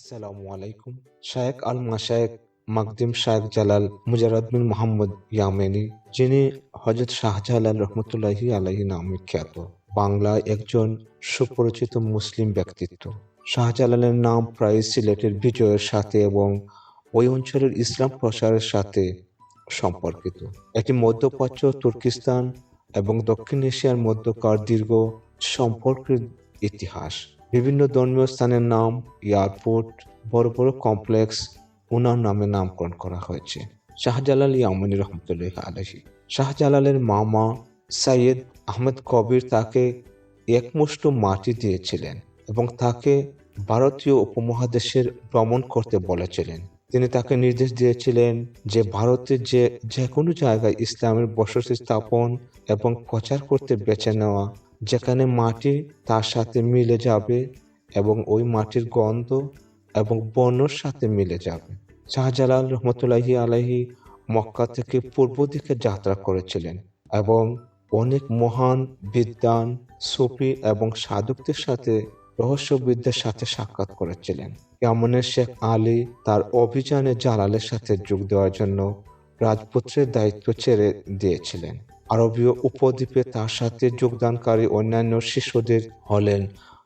আসসালামু আলাইকুম। শায়েক আল মাশায়েক মাকদিম শায়েক জালাল মুজারদ মোহাম্মদ ইয়ামেনি, যিনি হজরত শাহজালাল রহমতুল্লাহি আলাহি নামে খ্যাত। বাংলায় একজন সুপরিচিত মুসলিম ব্যক্তিত্ব। শাহজালালের নাম প্রায় সিলেটের বিজয়ের সাথে এবং ওই অঞ্চলের ইসলাম প্রসারের সাথে সম্পর্কিত। এটি মধ্যপ্রাচ্য, তুর্কিস্তান এবং দক্ষিণ এশিয়ার মধ্যকার দীর্ঘ সম্পর্কের ইতিহাস। বিভিন্ন ধর্মীয় স্থানের নাম, এয়ারপোর্ট, বড় বড় কমপ্লেক্স ওনার নামে নামকরণ করা হয়েছে। শাহজালাল ইয়ামানি রহমতুল্লাহ আলহী শাহজালালের মামা সাইয়েদ আহমেদ কবির তাকে একমুষ্ট মাটি দিয়েছিলেন এবং তাকে ভারতীয় উপমহাদেশের ভ্রমণ করতে বলেছিলেন। তিনি তাকে নির্দেশ দিয়েছিলেন যে ভারতের যে যে কোনো জায়গায় ইসলামের বসতি স্থাপন এবং প্রচার করতে বেছে নেওয়া যেখানে মাটি তার সাথে মিলে যাবে এবং ওই মাটির গন্ধ এবং বর্ণর সাথে মিলে যাবে। শাহজালাল রহমতুল্লাহি আলাহি মক্কা থেকে পূর্ব দিকে যাত্রা করেছিলেন এবং অনেক মহান বিদ্বান, সুফি এবং সাধকদের সাথে রহস্যবিদ্যার সাথে সাক্ষাৎ করেছিলেন। ইয়ামনের শেখ আলী তার অভিযানে জালালের সাথে যোগ দেওয়ার জন্য রাজপুত্রের দায়িত্ব ছেড়ে দিয়েছিলেন। আরবীয় উপদ্বীপে তার সাথে যোগদানকারী অন্যান্য শিষ্যদের হলেন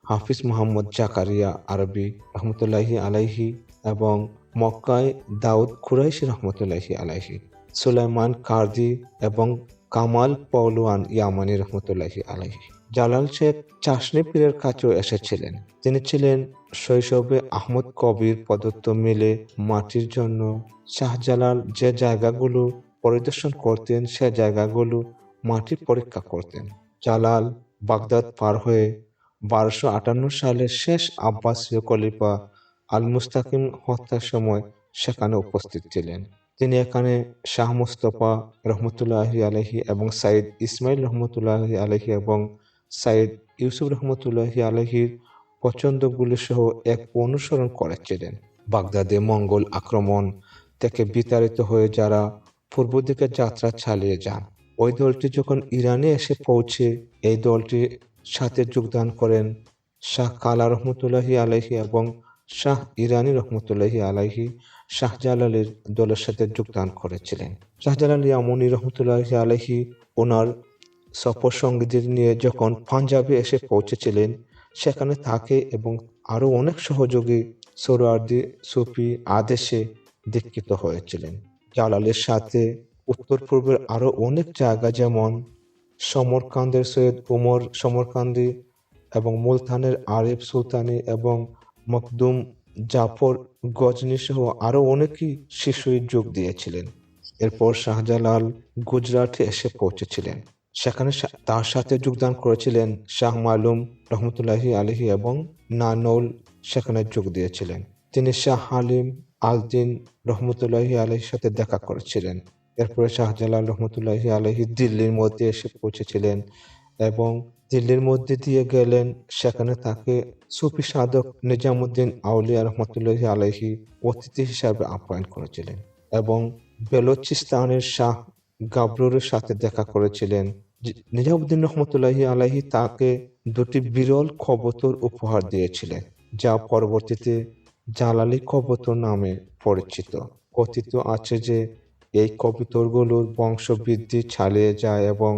হাফিজ মোহাম্মদ জাকারিয়া আরবি রহমতুল্লাহি আলাইহি এবং মক্কায় দাউদ কুরাইশি রহমতুল্লাহি আলাইহি, সুলাইমান কার্দি এবং কামাল পৌলওয়ান ইয়ামানি রহমতুল্লাহি আলাইহি। জালাল শেখ চাষনি পীরের কাছেও এসেছিলেন। তিনি ছিলেন শৈশবে আহমদ কবির প্রদত্ত মিলে মাটির জন্য শাহজালাল যে জায়গাগুলো পরিদর্শন করতেন সে জায়গাগুলো মাটির পরীক্ষা করতেন। জালাল বাগদাদ পার হয়ে বারোশো আটান্ন সালের শেষ আব্বাসীয় খলিফা আল মুস্তাকিম হত্যার সময় সেখানে উপস্থিত ছিলেন। তিনি এখানে শাহ মুস্তফা রহমতুল্লাহি আলহি এবং সাইদ ইসমাইল রহমতুল্লাহি আলহি এবং সাইদ ইউসুফ রহমতুল্লাহি আলহির পছন্দগুলি সহ এক অনুসরণ করেছিলেন। বাগদাদে মঙ্গল আক্রমণ থেকে বিতাড়িত হয়ে যারা পূর্ব দিকে যাত্রা চালিয়ে যান। ওই দলটি যখন ইরানে এসে পৌঁছে, এই দলটির সাথে যোগদান করেন শাহ কালা রহমতুল্লাহি আলাইহি এবং শাহ ইরানি রহমতুল্লাহি আলাইহি শাহজালালের দলের সাথে যোগদান করেছিলেন। শাহজালাল ইয়ামনি রহমতুল্লাহি আলাইহি ওনার সফর সঙ্গীদের নিয়ে যখন পাঞ্জাবে এসে পৌঁছেছিলেন, সেখানে তাকে এবং আরও অনেক সহযোগী সোরার্দি সুফি আদেশে দীক্ষিত হয়েছিলেন। জালালের সাথে উত্তর পূর্বের আরও অনেক জায়গা যেমন সমরকান্দের সৈয়দ উমর সমরকান্দি এবং মুলতানের আরিফ সুলতানি এবং মকদুম জাফর গজনি সহ আরও অনেকেই শিশুই যোগ দিয়েছিলেন। এরপর শাহজালাল গুজরাটে এসে পৌঁছেছিলেন। সেখানে তার সাথে যোগদান করেছিলেন শাহ মালুম রহমতুল্লাহি আলহি এবং নানৌল সেখানে যোগ দিয়েছিলেন। তিনি শাহ হালিম আলদিন রহমতুল্লাহি আলহির সাথে দেখা করেছিলেন। এরপরে শাহজালাল রহমতুল্লাহি আলহি দিল্লির মধ্যে এসে পৌঁছেছিলেন এবং দিল্লির মধ্যে দিয়ে গেলেন। সেখানে তাকে সুফি সাধক নিজামুদ্দিন আউলিয়া রহমতুল্লাহি আলহি অতিথি হিসাবে আপ্যায়ন করেছিলেন এবং বেলুচিস্তানের শাহ গাবরুরের সাথে দেখা করেছিলেন। নিজামুদ্দিন রহমতুল্লাহি আলাহি তাকে দুটি বিরল কবুতর উপহার দিয়েছিলেন, যা পরবর্তীতে জালালি কবুতর নামে পরিচিত। কথিত আছে যে, এই কবুতরগুলোর বংশবৃদ্ধি চালিয়ে যায় এবং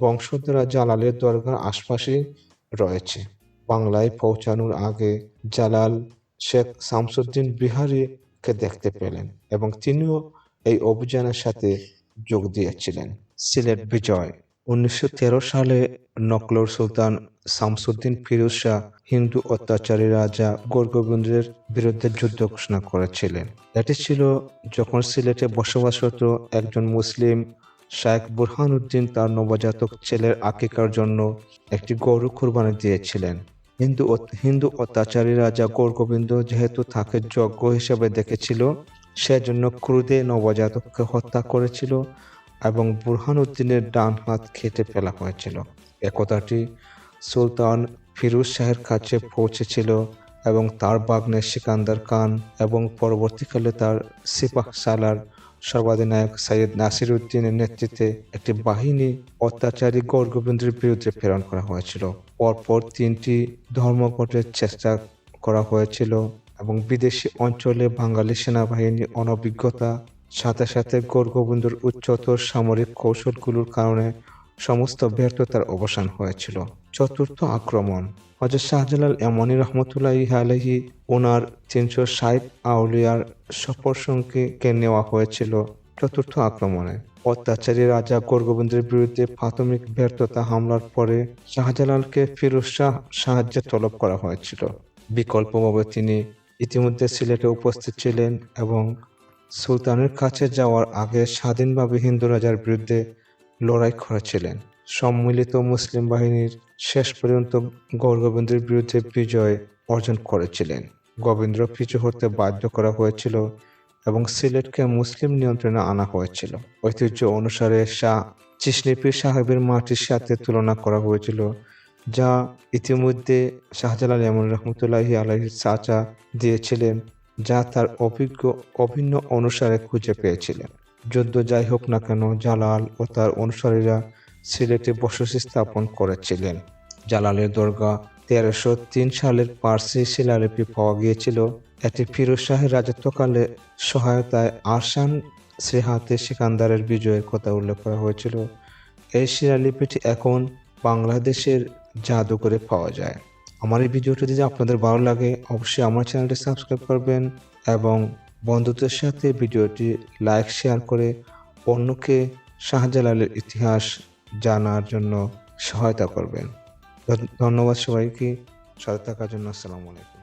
বংশধরা জালালের দরগার আশপাশেই রয়েছে। বাংলায় পৌঁছানোর আগে জালাল শেখ শামসুদ্দিন বিহারীকে দেখতে পেলেন এবং তিনিও এই অভিযানের সাথে যোগ দিয়েছিলেন। সিলেট বিজয়, উনিশশো তেরো সালে নকলর সুলতান শামসুদ্দিন ফিরোজ শাহ হিন্দু অত্যাচারী রাজা গোরগোবিন্দের বিরুদ্ধে যুদ্ধ ঘোষণা করেছিলেন। এটি ছিল যখন সিলেটে বসবাসরত একজন মুসলিম শায়েখ বুরহানুদ্দিন তার নবজাতক ছেলের আকিকার জন্য একটি গরু কোরবানি দিয়েছিলেন। হিন্দু হিন্দু অত্যাচারী রাজা গোরগোবিন্দ যেহেতু তাকে যজ্ঞ হিসেবে দেখেছিল, সেজন্য ক্রুদে নবজাতককে হত্যা করেছিল এবং বুরহানুদ্দিনের ডান হাত কেটে ফেলা হয়েছিল। একতাটি সুলতান ফিরোজ শাহের কাছে পৌঁছেছিল এবং তার বাগ্নে সিকান্দার খান এবং পরবর্তীকালে তার সিপাহ সালার সর্বাধিনায়ক সৈয়দ নাসির উদ্দিনের নেতৃত্বে একটি বাহিনী অত্যাচারী গৌরগোবিন্দের বিরুদ্ধে প্রেরণ করা হয়েছিল। পরপর তিনটি ধর্মঘটের চেষ্টা করা হয়েছিল এবং বিদেশি অঞ্চলে বাঙালি সেনাবাহিনীর অনভিজ্ঞতা, সাথে সাথে গোরগোবিন্দর উচ্চতর সামরিক কৌশলগুলোর কারণে সমস্ত ব্যর্থতার অবসান হয়েছিল। চতুর্থ আক্রমণ। হজরত শাহজালাল এমনি রহমতুল্লাহ আলহি ওনার তিনশো ষাট আউলিয়ার সফর নেওয়া হয়েছিল চতুর্থ আক্রমণে। অত্যাচারী রাজা গোরগোবিন্দের বিরুদ্ধে প্রাথমিক ব্যর্থতা হামলার পরে শাহজালালকে ফিরোজ শাহ সাহায্যে তলব করা হয়েছিল। বিকল্পভাবে তিনি ইতিমধ্যে সিলেটে উপস্থিত ছিলেন এবং সুলতানের কাছে যাওয়ার আগে স্বাধীনভাবে হিন্দু রাজার বিরুদ্ধে লড়াই করেছিলেন। সম্মিলিত মুসলিম বাহিনীর শেষ পর্যন্ত গৌরগোবিন্দের বিরুদ্ধে বিজয় অর্জন করেছিলেন। গোবিন্দ্র পিছু হতে বাধ্য করা হয়েছিল এবং সিলেটকে মুসলিম নিয়ন্ত্রণে আনা হয়েছিল। ঐতিহ্য অনুসারে শাহ চিসনিপি সাহেবের মাটির সাথে তুলনা করা হয়েছিল, যা ইতিমধ্যে শাহজালাল এমন রহমতুল্লাহি আলহির চাচা দিয়েছিলেন, যা তার অভিজ্ঞ অভিন্ন অনুসারে খুঁজে পেয়েছিলেন। যুদ্ধ যাই হোক না কেন, জালাল ও তার অনুসারীরা সিলেটে বসতি স্থাপন করেছিলেন। জালালের দরগা তেরোশো তিন সালের পার্সি শিলালিপি পাওয়া গিয়েছিল। এটি ফিরোজ শাহের রাজত্বকালে সহায়তায় আসান শ্রীহাতে সিকান্দারের বিজয়ের কথা উল্লেখ করা হয়েছিল। এই শিলালিপিটি এখন বাংলাদেশের জাদুঘরে পাওয়া যায়। আমার এই ভিডিওটি যদি আপনাদের ভালো লাগে, অবশ্যই আমার চ্যানেলটি সাবস্ক্রাইব করবেন এবং বন্ধুদের সাথে ভিডিওটি লাইক, শেয়ার করে অন্যকে শাহজালালের ইতিহাস জানার জন্য সহায়তা করবেন। ধন্যবাদ সবাইকে। সাথে থাকার জন্য আসসালামু আলাইকুম।